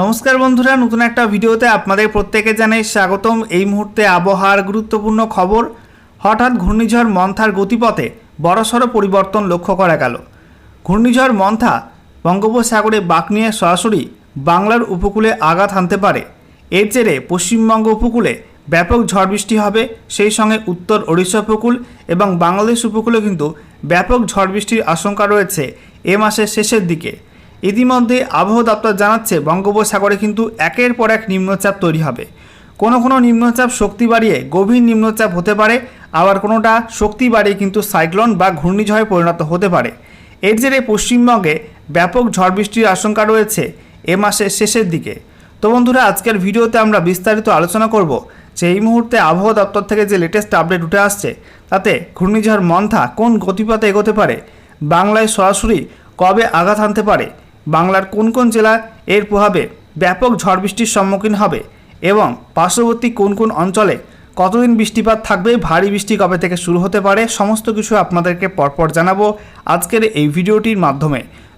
নমস্কার বন্ধুরা, নতুন একটা ভিডিওতে আপনাদের প্রত্যেকে জানাই স্বাগতম। এই মুহূর্তে আবহাওয়ার গুরুত্বপূর্ণ খবর, হঠাৎ ঘূর্ণিঝড় মন্থার গতিপথে বড়সড় পরিবর্তন লক্ষ্য করা গেল। ঘূর্ণিঝড় মন্থা বঙ্গোপসাগরে বাঁক নিয়ে সরাসরি বাংলার উপকূলে আঘাত হানতে পারে। এর জেরে পশ্চিমবঙ্গ উপকূলে ব্যাপক ঝড় বৃষ্টি হবে, সেই সঙ্গে উত্তর ওড়িশা উপকূল এবং বাংলাদেশ উপকূলে কিন্তু ব্যাপক ঝড় বৃষ্টির আশঙ্কা রয়েছে এ মাসের শেষের দিকে। ইতিমধ্যে আবহাওয়া দপ্তর জানাচ্ছে, বঙ্গোপসাগরে কিন্তু একের পর এক নিম্নচাপ তৈরি হবে। কোনো কোনো নিম্নচাপ শক্তি বাড়িয়ে গভীর নিম্নচাপ হতে পারে, আবার কোনোটা শক্তি বাড়িয়ে কিন্তু সাইক্লোন বা ঘূর্ণিঝড়ে পরিণত হতে পারে। এর জেরে পশ্চিমবঙ্গে ব্যাপক ঝড় বৃষ্টির আশঙ্কা রয়েছে এ মাসের শেষের দিকে। তো বন্ধুরা, আজকের ভিডিওতে আমরা বিস্তারিত আলোচনা করব যে এই মুহূর্তে আবহাওয়া দপ্তর থেকে যে লেটেস্ট আপডেট উঠে আসছে, তাতে ঘূর্ণিঝড় মন্থা কোন গতিপথে এগোতে পারে, বাংলায় সরাসরি কবে আঘাত আনতে পারে বাংলার কোন কোন জেলা এর প্রভাবে ব্যাপক ঝড় বৃষ্টির সম্মুখীন হবে এবং পার্শ্ববর্তী কোন কোন অঞ্চলে কতদিন বৃষ্টিপাত থাকবে, ভারী বৃষ্টি কবে থেকে শুরু হতে পারে, সমস্ত কিছু আপনাদেরকে পরপর জানাব আজকের এই ভিডিওটির মাধ্যমে।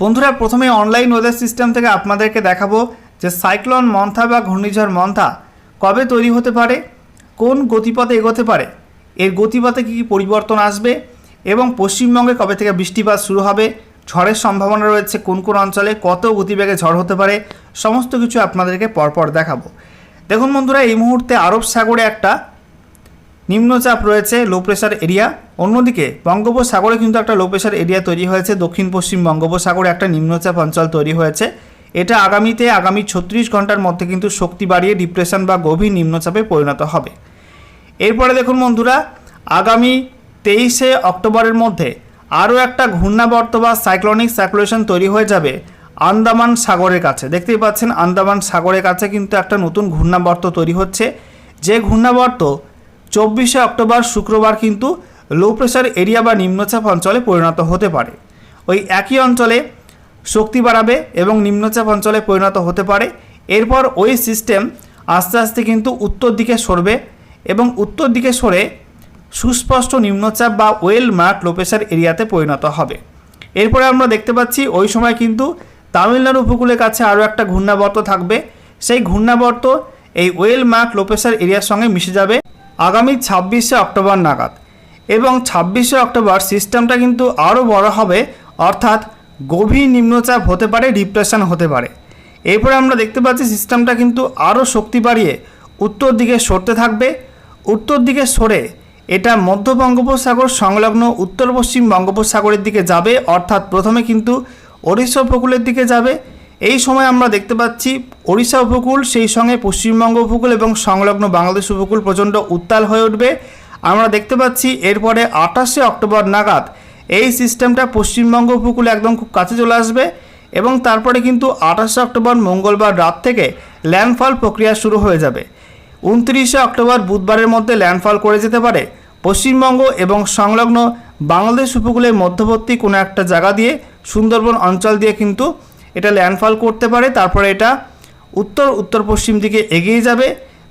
বন্ধুরা, প্রথমে অনলাইন ওয়েদার সিস্টেম থেকে আপনাদেরকে দেখাবো যে সাইক্লোন মন্থা বা ঘূর্ণিঝড় মন্থা কবে তৈরি হতে পারে, কোন গতিপথে এগোতে পারে, এর গতিপথে কী কী পরিবর্তন আসবে এবং পশ্চিমবঙ্গে কবে থেকে বৃষ্টিপাত শুরু হবে, ঝড়ের সম্ভাবনা রয়েছে কোন কোন অঞ্চলে, কত গতিবেগে ঝড় হতে পারে, সমস্ত কিছু আপনাদেরকে পরপর দেখাবো। দেখুন বন্ধুরা, এই মুহূর্তে আরব সাগরে একটা নিম্নচাপ রয়েছে লো প্রেশার এরিয়া অন্যদিকে বঙ্গোপসাগরে কিন্তু একটা লো প্রেশার এরিয়া তৈরি হয়েছে। দক্ষিণ, পশ্চিম বঙ্গোপসাগরে একটা নিম্নচাপ অঞ্চল তৈরি হয়েছে। এটা আগামীতে আগামী ছত্রিশ ঘণ্টার মধ্যে কিন্তু শক্তি বাড়িয়ে ডিপ্রেশন বা গভীর নিম্নচাপে পরিণত হবে। এরপরে দেখুন বন্ধুরা, আগামী তেইশে অক্টোবরের মধ্যে আরও একটা ঘূর্ণাবর্ত বা সাইক্লোনিক সার্কুলেশন তৈরি হয়ে যাবে আন্দামান সাগরের কাছে। দেখতেই পাচ্ছেন, আন্দামান সাগরের কাছে কিন্তু একটা নতুন ঘূর্ণাবর্ত তৈরি হচ্ছে। যে ঘূর্ণাবর্ত চব্বিশে অক্টোবর শুক্রবার কিন্তু লো প্রেশার এরিয়া বা নিম্নচাপ অঞ্চলে পরিণত হতে পারে। ওই একই অঞ্চলে শক্তি বাড়াবে এবং নিম্নচাপ অঞ্চলে পরিণত হতে পারে। এরপর ওই সিস্টেম আস্তে আস্তে কিন্তু উত্তর দিকে সরবে এবং উত্তর দিকে সরে সুস্পষ্ট নিম্নচাপ বা ওয়েল মার্ক লো প্রেশার এরিয়াতে পরিণত হবে। এরপরে আমরা দেখতে পাচ্ছি ওই সময় কিন্তু তামিলনাড়ু উপকূলের কাছে আরও একটা ঘূর্ণাবর্ত থাকবে। সেই ঘূর্ণাবর্ত এই ওয়েল মার্ক লো প্রেশার এরিয়ার সঙ্গে মিশে যাবে। আগামী ছাব্বিশে অক্টোবর নাগাদ। এবং ছাব্বিশে অক্টোবর সিস্টেমটা কিন্তু আরও বড় হবে, অর্থাৎ গভীর নিম্নচাপ হতে পারে, ডিপ্রেশন হতে পারে। এরপরে আমরা দেখতে পাচ্ছি সিস্টেমটা কিন্তু আরও শক্তি বাড়িয়ে উত্তর দিকে সরতে থাকবে। উত্তর দিকে সরে এটা মধ্য বঙ্গোপসাগর সংলগ্ন উত্তর পশ্চিম বঙ্গোপসাগরের দিকে যাবে, অর্থাৎ প্রথমে কিন্তু ওড়িশা উপকূলের দিকে যাবে। এই সময় আমরা দেখতে পাচ্ছি ওড়িশা উপকূল, সেই সঙ্গে পশ্চিমবঙ্গ উপকূল এবং সংলগ্ন বাংলাদেশ উপকূল প্রচণ্ড উত্তাল হয়ে উঠবে। আমরা দেখতে পাচ্ছি এরপরে আঠাশে অক্টোবর নাগাদ এই সিস্টেমটা পশ্চিমবঙ্গ উপকূলে একদম খুব কাছে চলে আসবে এবং তারপরে কিন্তু আঠাশে অক্টোবর মঙ্গলবার রাত থেকে ল্যান্ডফল প্রক্রিয়া শুরু হয়ে যাবে। উনত্রিশে অক্টোবর বুধবারের মধ্যে ল্যান্ডফল করে যেতে পারে পশ্চিমবঙ্গ এবং সংলগ্ন বাংলাদেশ উপকূলের মধ্যবর্তী কোনো একটা জায়গা দিয়ে, সুন্দরবন অঞ্চল দিয়ে কিন্তু এটা ল্যান্ডফল করতে পারে, তারপরে এটা উত্তর উত্তর পশ্চিম দিকে এগিয়ে যাবে,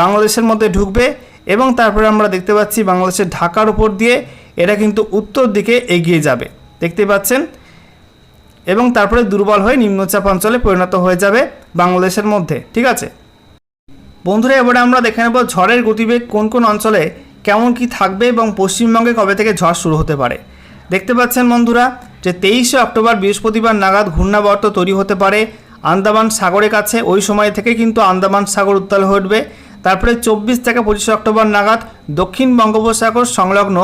বাংলাদেশের মধ্যে ঢুকবে এবং তারপরে আমরা দেখতে পাচ্ছি বাংলাদেশের ঢাকার উপর দিয়ে এটা কিন্তু উত্তর দিকে এগিয়ে যাবে। দেখতে পাচ্ছেন? এবং তারপরে দুর্বল হয়ে নিম্নচাপ অঞ্চলে পরিণত হয়ে যাবে বাংলাদেশের মধ্যে, ঠিক আছে? বন্ধুরা, এবারে আমরা দেখে নেব ঝড়ের গতিবেগ কোন কোন অঞ্চলে কেমন কি থাকবে এবং পশ্চিমবঙ্গে কবে থেকে ঝড় শুরু হতে পারে। দেখতে পাচ্ছেন বন্ধুরা যে তেইশে অক্টোবর বৃহস্পতিবার নাগাদ ঘূর্ণাবর্ত তৈরি হতে পারে। আন্দামান সাগরের কাছে ওই সময় থেকে কিন্তু আন্দামান সাগর উত্তাল হয়ে উঠবে। তারপরে চব্বিশ থেকে পঁচিশে অক্টোবর নাগাদ দক্ষিণ বঙ্গোপসাগর সংলগ্ন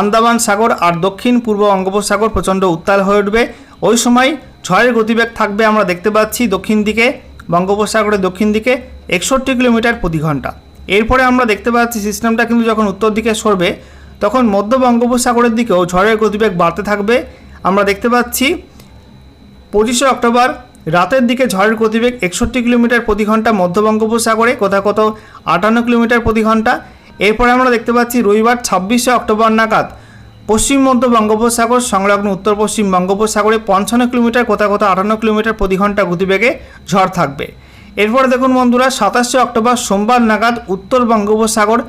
আন্দামান সাগর আর দক্ষিণ পূর্ব বঙ্গোপসাগর প্রচণ্ড উত্তাল হয়ে উঠবে। ওই সময় ঝড়ের গতিবেগ থাকবে আমরা দেখতে পাচ্ছি দক্ষিণ দিকে, বঙ্গোপসাগরের দক্ষিণ দিকে একষট্টি কিলোমিটার প্রতি ঘণ্টা। এরপরে আমরা দেখতে পাচ্ছি সিস্টেমটা কিন্তু যখন উত্তর দিকে সরবে তখন মধ্য বঙ্গোপসাগরের দিকেও ঝড়ের গতিবেগ বাড়তে থাকবে। আমরা দেখতে পাচ্ছি, পঁচিশে অক্টোবর রাতের দিকে ঝড়ের গতিবেগ একষট্টি কিলোমিটার প্রতি ঘণ্টা মধ্য বঙ্গোপসাগরে, কোথাও কোথাও আটান্ন কিলোমিটার প্রতি ঘণ্টা। এরপরে আমরা দেখতে পাচ্ছি, রবিবার ছাব্বিশে অক্টোবর নাগাদ পশ্চিম মধ্য বঙ্গোপসাগর, সংলগ্ন উত্তর পশ্চিম বঙ্গোপসাগরে পঞ্চান্ন কিলোমিটার, কোথাও কোথাও আটান্ন কিলোমিটার প্রতি ঘণ্টা গতিবেগে ঝড় থাকবে। এরপরে দেখুন বন্ধুরা, সাতাশে অক্টোবর সোমবার নাগাদ উত্তর বঙ্গোপসাগর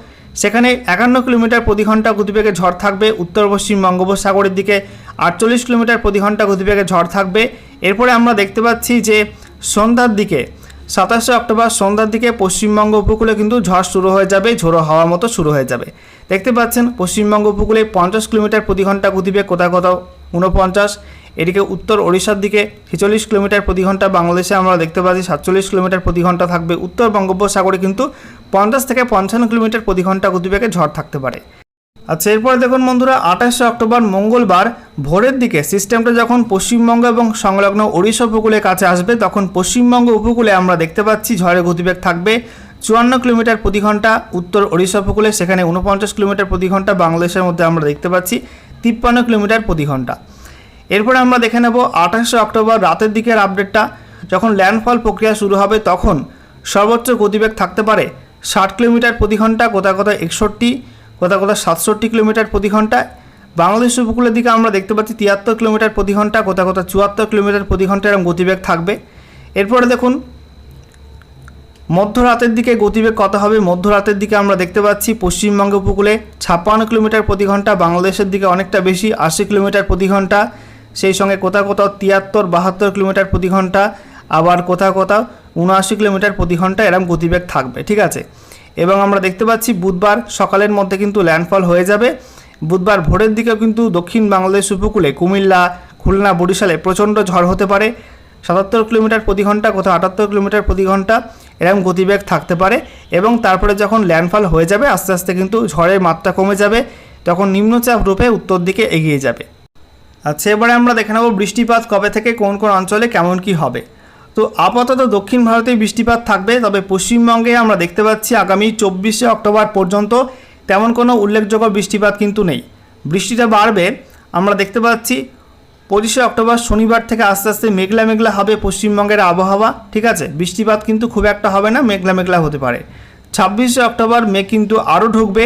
সেখানে একান্ন কিলোমিটার প্রতি ঘণ্টা গতিবেগে ঝড় থাকবে, উত্তর পশ্চিম বঙ্গোপসাগরের দিকে আটচল্লিশ কিলোমিটার প্রতি ঘণ্টা গতিবেগে ঝড় থাকবে। এরপরে আমরা দেখতে পাচ্ছি যে সন্ধ্যার দিকে, সাতাশে অক্টোবর সন্ধ্যার দিকে পশ্চিমবঙ্গ উপকূলে কিন্তু ঝড় শুরু হয়ে যাবে, ঝোড়ো হওয়া মতো শুরু হয়ে যাবে। দেখতে পাচ্ছেন, পশ্চিমবঙ্গ উপকূলে পঞ্চাশ কিলোমিটার প্রতি ঘণ্টা গতিবেগ কোথাও কোথাও উনপঞ্চাশ এদিকে উত্তর ওড়িশার দিকে ছেচল্লিশ কিলোমিটার প্রতি ঘণ্টা, বাংলাদেশে আমরা দেখতে পাচ্ছি সাতচল্লিশ কিলোমিটার প্রতি ঘণ্টা থাকবে। উত্তর বঙ্গোপসাগরে কিন্তু পঞ্চাশ থেকে পঞ্চান্ন কিলোমিটার প্রতি ঘণ্টা গতিবেগে ঝড় থাকতে পারে। আচ্ছা এরপরে দেখুন বন্ধুরা, আঠাশে অক্টোবর মঙ্গলবার ভোরের দিকে সিস্টেমটা যখন পশ্চিমবঙ্গ এবং সংলগ্ন ওড়িশা উপকূলের কাছে আসবে, তখন পশ্চিমবঙ্গ উপকূলে আমরা দেখতে পাচ্ছি ঝড়ের গতিবেগ থাকবে চুয়ান্ন কিলোমিটার প্রতি ঘণ্টা, উত্তর ওড়িশা উপকূলে সেখানে উনপঞ্চাশ কিলোমিটার প্রতি ঘণ্টা, বাংলাদেশের মধ্যে আমরা দেখতে পাচ্ছি তিপ্পান্ন কিলোমিটার প্রতি ঘণ্টা। এরপরে আমরা দেখে নেব আঠাশে অক্টোবর রাতের দিকের আপডেটটা যখন ল্যান্ডফল প্রক্রিয়া শুরু হবে, তখন সর্বোচ্চ গতিবেগ থাকতে পারে ষাট কিলোমিটার প্রতি ঘণ্টা কোথাও কোথাও একষট্টি কোথাও কোথাও সাতষট্টি কিলোমিটার প্রতি ঘণ্টা। বাংলাদেশ উপকূলের দিকে আমরা দেখতে পাচ্ছি তিয়াত্তর কিলোমিটার প্রতি ঘণ্টা কোথাও কোথাও চুয়াত্তর কিলোমিটার প্রতি ঘণ্টা এরকম গতিবেগ থাকবে। এরপরে দেখুন, মধ্যরাতের দিকে গতিবেগ কত হবে? মধ্যরাতের দিকে আমরা দেখতে পাচ্ছি পশ্চিমবঙ্গ উপকূলে ছাপ্পান্ন কিলোমিটার প্রতি ঘণ্টা, বাংলাদেশের দিকে অনেকটা বেশি, আশি কিলোমিটার প্রতি ঘণ্টা। সেই সঙ্গে কোথাও কোথাও তিয়াত্তর, বাহাত্তর কিলোমিটার প্রতি ঘণ্টা, আবার কোথাও কোথাও উনআশি কিলোমিটার প্রতি ঘণ্টা এরকম গতিবেগ থাকবে, ঠিক আছে? এবং আমরা দেখতে পাচ্ছি বুধবার সকালের মধ্যে কিন্তু ল্যান্ডফল হয়ে যাবে। বুধবার ভোরের দিকেও কিন্তু দক্ষিণ বাংলাদেশ উপকূলে কুমিল্লা, খুলনা, বরিশালে প্রচণ্ড ঝড় হতে পারে। সাতাত্তর কিলোমিটার প্রতি ঘণ্টা, কোথাও আটাত্তর কিলোমিটার প্রতি ঘণ্টা এরকম গতিবেগ থাকতে পারে এবং তারপরে যখন ল্যান্ডফল হয়ে যাবে, আস্তে আস্তে কিন্তু ঝড়ের মাত্রা কমে যাবে। তখন নিম্নচাপ রূপে উত্তর দিকে এগিয়ে যাবে। আচ্ছা এবারে আমরা দেখে নেব বৃষ্টিপাত কবে থেকে, কোন কোন অঞ্চলে কেমন কি হবে। তো আপাতত দক্ষিণ ভারতে বৃষ্টিপাত থাকবে, তবে পশ্চিমবঙ্গে আমরা দেখতে পাচ্ছি আগামী চব্বিশে অক্টোবর পর্যন্ত তেমন কোনো উল্লেখযোগ্য বৃষ্টিপাত কিন্তু নেই। বৃষ্টিটা বাড়বে, আমরা দেখতে পাচ্ছি পঁচিশে অক্টোবর শনিবার থেকে আস্তে আস্তে মেঘলা মেঘলা হবে পশ্চিমবঙ্গের আবহাওয়া, ঠিক আছে? বৃষ্টিপাত কিন্তু খুব একটা হবে না, মেঘলা মেঘলা হতে পারে। ছাব্বিশে অক্টোবর মেঘ কিন্তু আরও ঢুকবে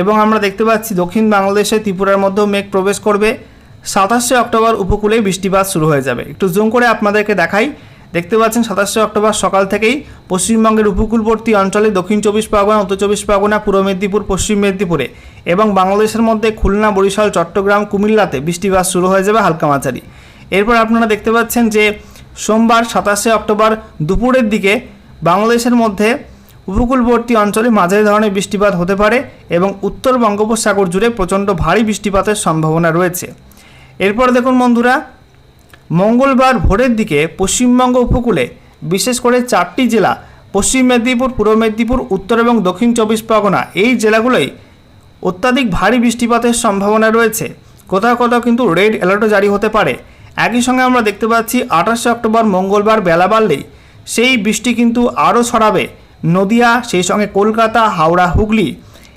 এবং আমরা দেখতে পাচ্ছি দক্ষিণ বাংলাদেশে ত্রিপুরার মধ্যেও মেঘ প্রবেশ করবে। সাতাশে অক্টোবর উপকূলে বৃষ্টিপাত শুরু হয়ে যাবে। একটু জুম করে আপনাদেরকে দেখাই। দেখতে পাচ্ছেন সাতাশে অক্টোবর সকাল থেকেই পশ্চিমবঙ্গের উপকূলবর্তী অঞ্চলে দক্ষিণ চব্বিশ পরগনা, উত্তর চব্বিশ পরগনা, পূর্ব মেদিনীপুর, পশ্চিম মেদিনীপুরে এবং বাংলাদেশের মধ্যে খুলনা, বরিশাল, চট্টগ্রাম, কুমিল্লাতে বৃষ্টিপাত শুরু হয়ে যাবে হালকা মাঝারি। এরপর আপনারা দেখতে পাচ্ছেন যে সোমবার সাতাশে অক্টোবর দুপুরের দিকে বাংলাদেশের মধ্যে উপকূলবর্তী অঞ্চলে মাঝারি ধরনের বৃষ্টিপাত হতে পারে এবং উত্তর বঙ্গোপসাগর জুড়ে প্রচণ্ড ভারী বৃষ্টিপাতের সম্ভাবনা রয়েছে। এরপর দেখুন বন্ধুরা, মঙ্গলবার ভোরের দিকে পশ্চিমবঙ্গ উপকূলে, বিশেষ করে চারটি জেলা, পশ্চিম মেদিনীপুর, পূর্ব মেদিনীপুর, উত্তর এবং দক্ষিণ চব্বিশ পরগনা, এই জেলাগুলোই অত্যাধিক ভারী বৃষ্টিপাতের সম্ভাবনা রয়েছে। কোথাও কোথাও কিন্তু রেড অ্যালার্টও জারি হতে পারে। একই সঙ্গে আমরা দেখতে পাচ্ছি, আঠাশে অক্টোবর মঙ্গলবার বেলা বাড়লেই সেই বৃষ্টি কিন্তু আরও ছড়াবে। নদিয়া, সেই সঙ্গে কলকাতা, হাওড়া, হুগলি।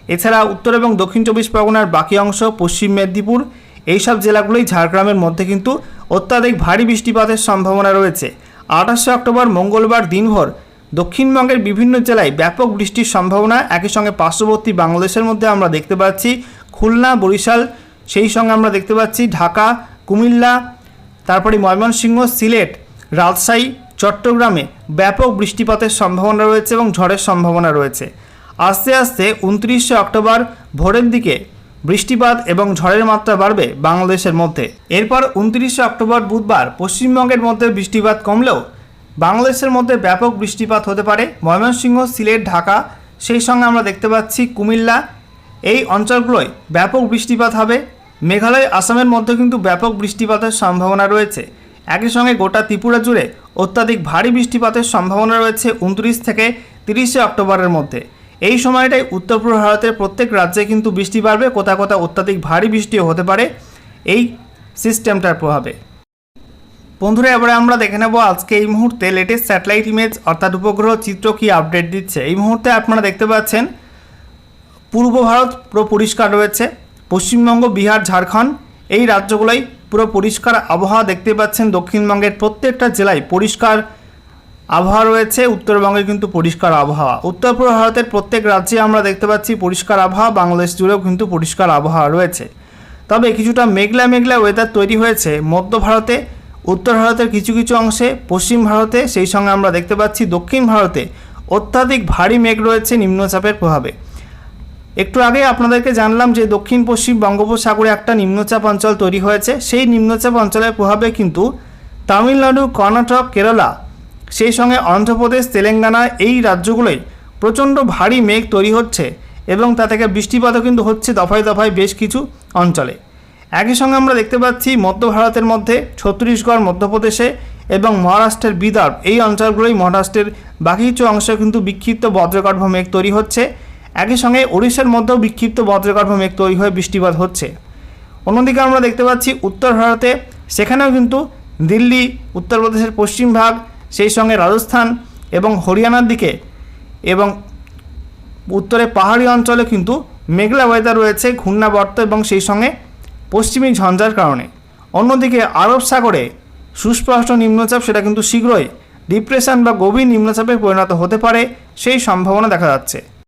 এছাড়া উত্তর এবং দক্ষিণ চব্বিশ পরগনার বাকি অংশ পশ্চিম মেদিনীপুর এইসব জেলাগুলোই ঝাড়গ্রামের মধ্যে কিন্তু অত্যাধিক ভারী বৃষ্টিপাতের সম্ভাবনা রয়েছে। আঠাশে অক্টোবর মঙ্গলবার দিনভর দক্ষিণবঙ্গের বিভিন্ন জেলায় ব্যাপক বৃষ্টির সম্ভাবনা, একই সঙ্গে পার্শ্ববর্তী বাংলাদেশের মধ্যে আমরা দেখতে পাচ্ছি খুলনা, বরিশাল, সেই সঙ্গে আমরা দেখতে পাচ্ছি ঢাকা, কুমিল্লা, তারপরে ময়মনসিংহ, সিলেট, রাজশাহী, চট্টগ্রামে ব্যাপক বৃষ্টিপাতের সম্ভাবনা রয়েছে এবং ঝড়ের সম্ভাবনা রয়েছে। আস্তে আস্তে উনত্রিশে অক্টোবর ভোরের দিকে বৃষ্টিপাত এবং ঝড়ের মাত্রা বাড়বে বাংলাদেশের মধ্যে। এরপর উনত্রিশে অক্টোবর বুধবার পশ্চিমবঙ্গের মধ্যে বৃষ্টিপাত কমলেও বাংলাদেশের মধ্যে ব্যাপক বৃষ্টিপাত হতে পারে। ময়মনসিংহ, সিলেট, ঢাকা, সেই সঙ্গে আমরা দেখতে পাচ্ছি কুমিল্লা, এই অঞ্চলগুলোয় ব্যাপক বৃষ্টিপাত হবে। মেঘালয়, আসামের মধ্যে কিন্তু ব্যাপক বৃষ্টিপাতের সম্ভাবনা রয়েছে। একই সঙ্গে গোটা ত্রিপুরা জুড়ে অত্যাধিক ভারী বৃষ্টিপাতের সম্ভাবনা রয়েছে উনত্রিশ থেকে তিরিশে অক্টোবরের মধ্যে। এই সময়টাই উত্তর পূর্ব ভারতের প্রত্যেক রাজ্যে কিন্তু বৃষ্টি বাড়বে কোথাও কোথাও অত্যাধিক ভারী বৃষ্টিও হতে পারে এই সিস্টেমটার প্রভাবে। বন্ধুরা, এবারে আমরা দেখে নেব আজকে এই মুহূর্তে লেটেস্ট স্যাটেলাইট ইমেজ অর্থাৎ উপগ্রহ চিত্র কি আপডেট দিচ্ছে। এই মুহূর্তে আপনারা দেখতে পাচ্ছেন, পূর্ব ভারত পুরো পরিষ্কার রয়েছে, পশ্চিমবঙ্গ, বিহার, ঝাড়খণ্ড, এই রাজ্যগুলোই পুরো পরিষ্কার আবহাওয়া দেখতে পাচ্ছেন, দক্ষিণবঙ্গের প্রত্যেকটা জেলায় পরিষ্কার আবহাওয়া রয়েছে, উত্তরবঙ্গে কিন্তু পরিষ্কার আবহাওয়া। উত্তর পূর্ব ভারতের প্রত্যেক রাজ্যে আমরা দেখতে পাচ্ছি পরিষ্কার আবহাওয়া, বাংলাদেশ জুড়েও কিন্তু পরিষ্কার আবহাওয়া রয়েছে। তবে কিছুটা মেঘলা মেঘলা ওয়েদার তৈরি হয়েছে মধ্য ভারতে, উত্তর ভারতের কিছু কিছু অংশে, পশ্চিম ভারতে সেই সঙ্গে আমরা দেখতে পাচ্ছি দক্ষিণ ভারতে অত্যাধিক ভারী মেঘ রয়েছে নিম্নচাপের প্রভাবে। একটু আগে আপনাদেরকে জানলাম যে দক্ষিণ পশ্চিম বঙ্গোপসাগরে একটা নিম্নচাপ অঞ্চল তৈরি হয়েছে। সেই নিম্নচাপ অঞ্চলের প্রভাবে কিন্তু তামিলনাড়ু, কর্ণাটক, কেরালা সেই সঙ্গে অন্ধ্রপ্রদেশ, তেলেঙ্গানা এই রাজ্যগুলোয় প্রচণ্ড ভারী মেঘ তৈরি হচ্ছে এবং তা থেকে বৃষ্টিপাতও কিন্তু হচ্ছে দফায় দফায় বেশ কিছু অঞ্চলে। একই সঙ্গে আমরা দেখতে পাচ্ছি মধ্য ভারতের মধ্যে, ছত্তিশগড়, মধ্যপ্রদেশে এবং মহারাষ্ট্রের বিদর্ভ এই অঞ্চলগুলোই মহারাষ্ট্রের বাকি কিছু অংশে কিন্তু বিক্ষিপ্ত বজ্রগর্ভ মেঘ তৈরি হচ্ছে। একই সঙ্গে ওড়িশার মধ্যেও বিক্ষিপ্ত বজ্রগর্ভ মেঘ তৈরি হয়ে বৃষ্টিপাত হচ্ছে। অন্যদিকে আমরা দেখতে পাচ্ছি উত্তর ভারতে, সেখানেও কিন্তু দিল্লি, উত্তরপ্রদেশের পশ্চিম ভাগ সেই সঙ্গে রাজস্থান এবং হরিয়ানার দিকে এবং উত্তরে পাহাড়ি অঞ্চলে কিন্তু মেঘলা ওয়েদার রয়েছে, ঘূর্ণাবর্ত এবং সেই সঙ্গে পশ্চিমী ঝঞ্ঝার কারণে। অন্যদিকে আরব সাগরে সুস্পষ্ট নিম্নচাপ, সেটা কিন্তু শীঘ্রই ডিপ্রেশন বা গভীর নিম্নচাপে পরিণত হতে পারে, সেই সম্ভাবনা দেখা যাচ্ছে।